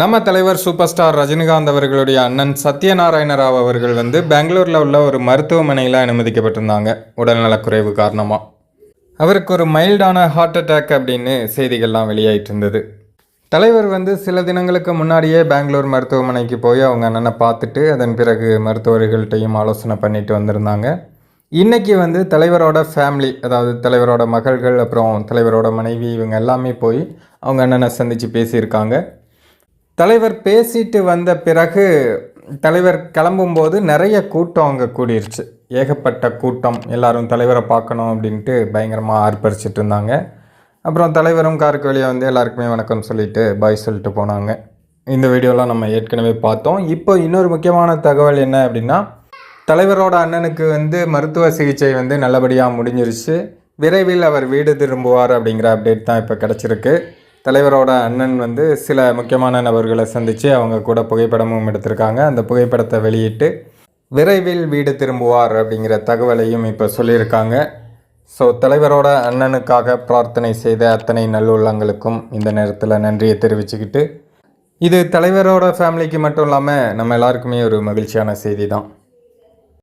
நம்ம தலைவர் super star Rajinikanth அவர்களுடைய அண்ணன் சத்யநாராயண ராவ் அவர்கள் வந்து பெங்களூரில் உள்ள ஒரு மருத்துவமனையில் அனுமதிக்கப்பட்டிருந்தாங்க உடல்நலக்குறைவு காரணமாக அவருக்கு ஒரு மைல்டான ஹார்ட் அட்டாக் அப்படின்னு செய்திகள்லாம் வெளியாயிட்டு இருந்தது. தலைவர் வந்து சில தினங்களுக்கு முன்னாடியே பெங்களூர் மருத்துவமனைக்கு போய் அவங்க அண்ணனை பார்த்துட்டு அதன் பிறகு மருத்துவர்கள்ட்டையும் ஆலோசனை பண்ணிட்டு வந்திருந்தாங்க. இன்றைக்கி வந்து தலைவரோட ஃபேமிலி அதாவது தலைவரோட மகள்கள் அப்புறம் தலைவரோட மனைவி இவங்க எல்லாமே போய் அவங்க அண்ணனை சந்தித்து பேசியிருக்காங்க. தலைவர் பேசிட்டு வந்த பிறகு தலைவர் கிளம்பும்போது நிறைய கூட்டம் அங்கே கூடிருச்சு. ஏகப்பட்ட கூட்டம். எல்லாரும் தலைவரை பார்க்கணும் அப்படின்ட்டு பயங்கரமாக ஆர்ப்பரிச்சிட்டு இருந்தாங்க. அப்புறம் தலைவரும் காருக்கு வெளியே வந்து எல்லாருக்குமே வணக்கம் சொல்லிட்டு பாய் சொல்லிட்டு போனாங்க. இந்த வீடியோலாம் நம்ம ஏற்கனவே பார்த்தோம். இப்போ இன்னொரு முக்கியமான தகவல் என்ன அப்படின்னா தலைவரோட அண்ணனுக்கு வந்து மருத்துவ சிகிச்சை வந்து நல்லபடியாக முடிஞ்சிருச்சு. விரைவில் அவர் வீடு திரும்புவார் அப்படிங்கிற அப்டேட் தான் இப்போ கிடச்சிருக்கு. தலைவரோட அண்ணன் வந்து சில முக்கியமான நபர்களை சந்தித்து அவங்க கூட புகைப்படமும் எடுத்திருக்காங்க. அந்த புகைப்படத்தை வெளியிட்டு விரைவில் வீடு திரும்புவார் அப்படிங்கிற தகவலையும் இப்போ சொல்லியிருக்காங்க. ஸோ தலைவரோட அண்ணனுக்காக பிரார்த்தனை செய்த அத்தனை நல்லுள்ளங்களுக்கும் இந்த நேரத்தில் நன்றியை தெரிவிச்சுக்கிட்டு இது தலைவரோட ஃபேமிலிக்கு மட்டும் இல்லாமல் நம்ம எல்லாருக்குமே ஒரு மகிழ்ச்சியான செய்தி தான்